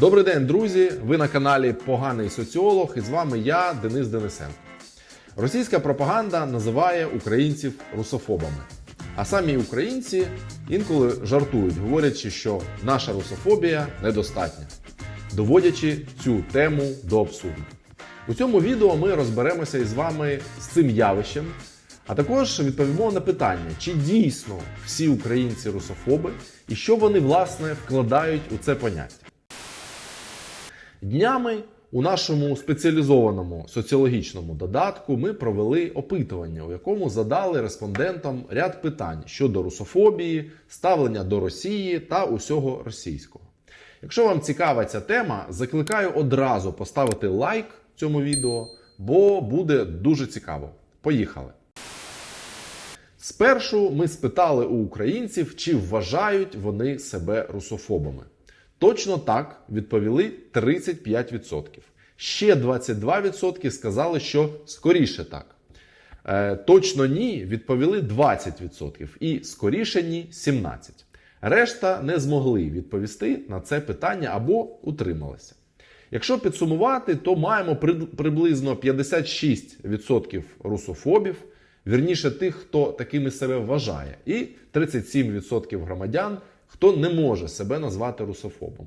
Добрий день, друзі! Ви на каналі Поганий соціолог і з вами я, Денис Денисенко. Російська пропаганда називає українців русофобами. А самі українці інколи жартують, говорячи, що наша русофобія недостатня, доводячи цю тему до абсурду. У цьому відео ми розберемося із вами з цим явищем, а також відповімо на питання, чи дійсно всі українці русофоби і що вони власне вкладають у це поняття. Днями у нашому спеціалізованому соціологічному додатку ми провели опитування, у якому задали респондентам ряд питань щодо русофобії, ставлення до Росії та усього російського. Якщо вам цікава ця тема, закликаю одразу поставити лайк цьому відео, бо буде дуже цікаво. Поїхали! Спершу ми спитали у українців, чи вважають вони себе русофобами. Точно так відповіли 35%. Ще 22% сказали, що скоріше так. Е, точно ні відповіли 20% і скоріше ні 17%. Решта не змогли відповісти на це питання або утрималися. Якщо підсумувати, то маємо при- приблизно 56% русофобів, вірніше тих, хто такими себе вважає, і 37% громадян, хто не може себе назвати русофобом.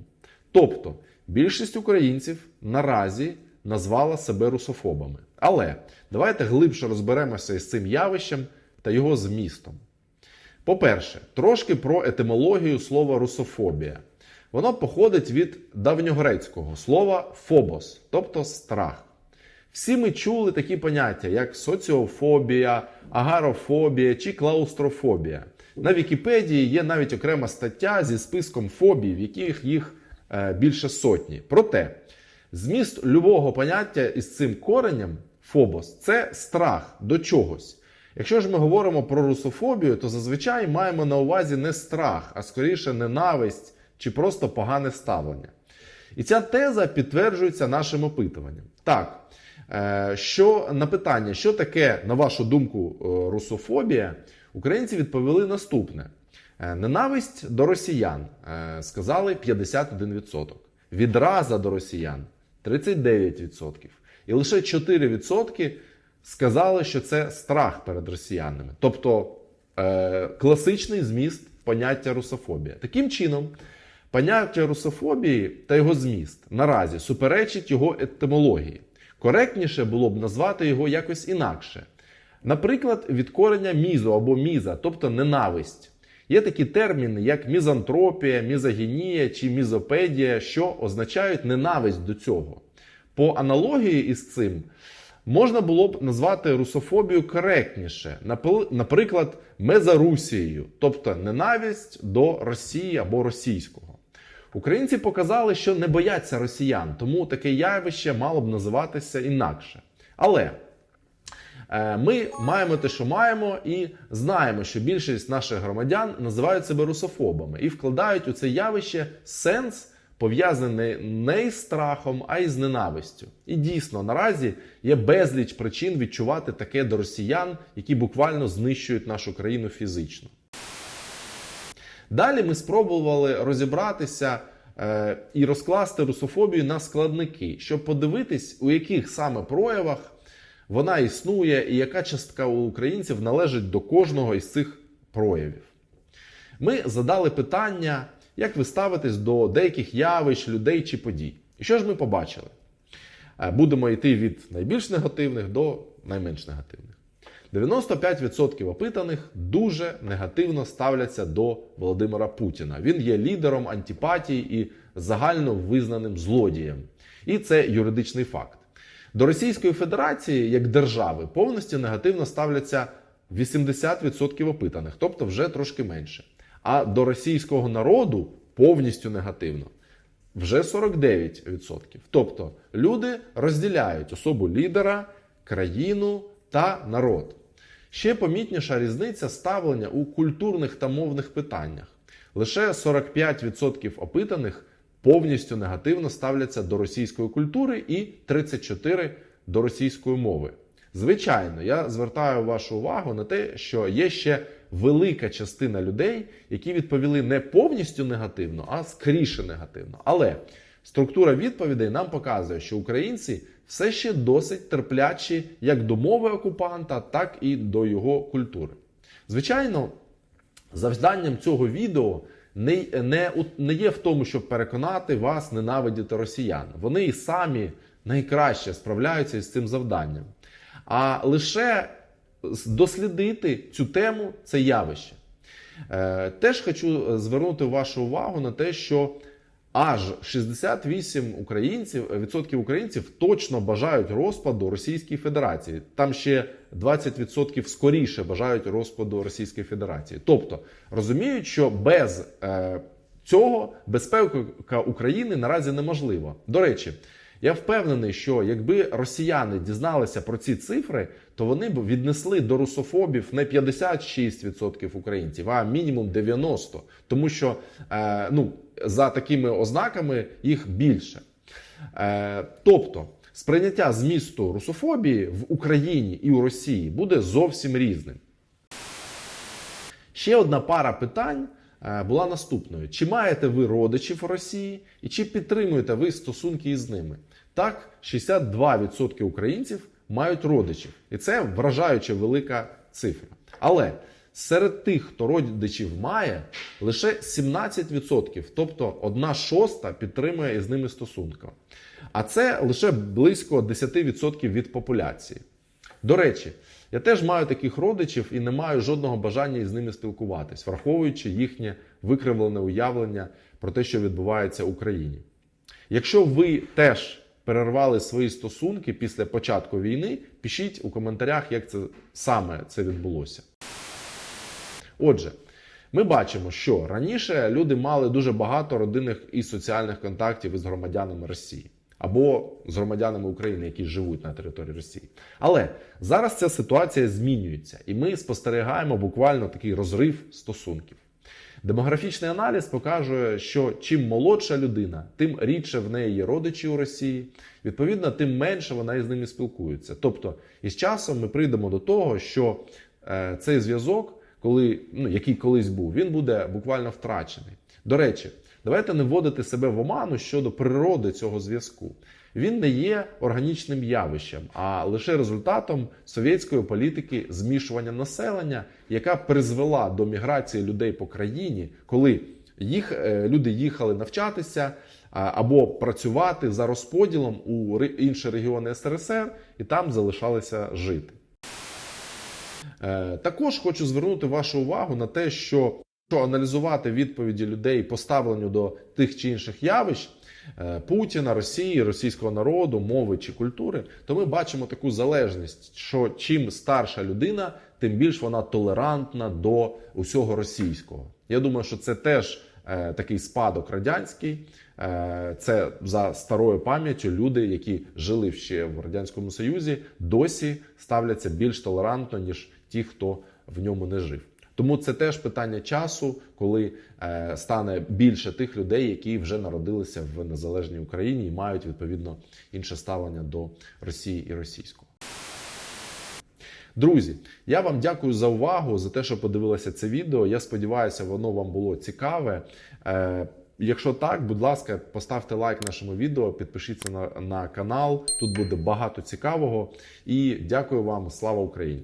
Тобто більшість українців наразі назвала себе русофобами. Але давайте глибше розберемося із цим явищем та його змістом. По-перше, трошки про етимологію слова русофобія. Воно походить від давньогрецького слова фобос, тобто страх. Всі ми чули такі поняття, як соціофобія, агарофобія чи клаустрофобія. На Вікіпедії є навіть окрема стаття зі списком фобій, в яких їх е, більше сотні. Проте, зміст любого поняття із цим коренем фобос це страх до чогось. Якщо ж ми говоримо про русофобію, то зазвичай маємо на увазі не страх, а скоріше ненависть чи просто погане ставлення. І ця теза підтверджується нашим опитуванням. Так, е, що на питання, що таке, на вашу думку, е, русофобія, українці відповіли наступне: Е, ненависть до росіян е, сказали 51%, відраза до росіян 39%. І лише 4% сказали, що це страх перед росіянами. Тобто е, класичний зміст поняття русофобія. Таким чином, поняття русофобії та його зміст наразі суперечить його етимології. Коректніше було б назвати його якось інакше. Наприклад, від корення мізо або міза, тобто ненависть. Є такі терміни, як мізантропія, мізогінія чи мізопедія, що означають ненависть до цього. По аналогії із цим можна було б назвати русофобію коректніше, наприклад, мезарусією, тобто ненависть до Росії або російського. Українці показали, що не бояться росіян, тому таке явище мало б називатися інакше. Але Ми маємо те, що маємо, і знаємо, що більшість наших громадян називають себе русофобами і вкладають у це явище сенс, пов'язаний не із страхом, а із ненавистю. І дійсно наразі є безліч причин відчувати таке до росіян, які буквально знищують нашу країну фізично. Далі ми спробували розібратися е, і розкласти русофобію на складники, щоб подивитись, у яких саме проявах вона існує і яка частка у українців належить до кожного із цих проявів. Ми задали питання, як ви ставитесь до деяких явищ, людей чи подій. І що ж ми побачили? Е, Будемо йти від найбільш негативних до найменш негативних. 95% опитаних дуже негативно ставляться до Володимира Путіна. Він є лідером антипатії і загально визнаним злодієм. І це юридичний факт. До Російської Федерації як держави повністю негативно ставляться 80% опитаних, тобто вже трошки менше. А до російського народу повністю негативно вже 49%. Тобто люди розділяють особу лідера, країну та народ. Ще помітніша різниця ставлення у культурних та мовних питаннях. Лише 45% опитаних повністю негативно ставляться до російської культури і 34% до російської мови. Звичайно, я звертаю вашу увагу на те, що є ще велика частина людей, які відповіли не повністю негативно, а скоріше негативно. Але Структура відповідей нам показує, що українці все ще досить терплячі як до мови окупанта, так і до його культури. Звичайно, завданням цього відео не, не, не є в тому, щоб переконати вас ненавидіти росіян. Вони і самі найкраще справляються із цим завданням. А лише дослідити цю тему це явище. Е, Теж хочу звернути вашу увагу на те, що аж 68 українців, відсотків українців точно бажають розпаду Російської Федерації. Там ще 20% скоріше бажають розпаду Російської Федерації. Тобто розуміють, що без е, цього безпека України наразі неможлива. До речі, я впевнений, що якби росіяни дізналися про ці цифри, то вони б віднесли до русофобів не 56% українців, а мінімум 90%. Тому що е, ну, за такими ознаками їх більше. Е, тобто, сприйняття змісту русофобії в Україні і у Росії буде зовсім різним. Ще одна пара питань е, була наступною: чи маєте ви родичів у Росії і чи підтримуєте ви стосунки із ними? Так, 62% українців мають родичів, і це вражаюче велика цифра. Але серед тих, хто родичів має, лише 17%, тобто одна шоста підтримує із ними стосунки. А це лише близько 10% від популяції. До речі, я теж маю таких родичів і не маю жодного бажання із ними спілкуватись, враховуючи їхнє викривлене уявлення про те, що відбувається в Україні. Якщо ви теж перервали свої стосунки після початку війни, пишіть у коментарях, як це саме це відбулося. Отже, ми бачимо, що раніше люди мали дуже багато родинних і соціальних контактів із громадянами Росії або з громадянами України, які живуть на території Росії. Але зараз ця ситуація змінюється, і ми спостерігаємо буквально такий розрив стосунків. Демографічний аналіз показує, що чим молодша людина, тим рідше в неї є родичі у Росії. Відповідно, тим менше вона із ними спілкується. Тобто, із часом ми прийдемо до того, що е, цей зв'язок, коли ну який колись був, він буде буквально втрачений. До речі, давайте не вводити себе в оману щодо природи цього зв'язку. Він не є органічним явищем, а лише результатом совєтської політики змішування населення, яка призвела до міграції людей по країні, коли їх е, люди їхали навчатися або працювати за розподілом у інші регіони СРСР і там залишалися жити. Е, Також хочу звернути вашу увагу на те, що що аналізувати відповіді людей по ставленню до тих чи інших явищ е, Путіна, Росії, російського народу, мови чи культури, то ми бачимо таку залежність, що чим старша людина, тим більш вона толерантна до усього російського. Я думаю, що це теж такий спадок радянський. Е, Це за старою пам'яттю люди, які жили ще в радянському союзі, досі ставляться більш толерантно ніж ті, хто в ньому не жив. Тому це теж питання часу, коли е, стане більше тих людей, які вже народилися в незалежній Україні і мають відповідно інше ставлення до Росії і російського. Друзі, я вам дякую за увагу, за те, що подивилися це відео. Я сподіваюся, воно вам було цікаве. Е, Якщо так, будь ласка, поставте лайк нашому відео, підпишіться на, на канал. Тут буде багато цікавого. І дякую вам. Слава Україні!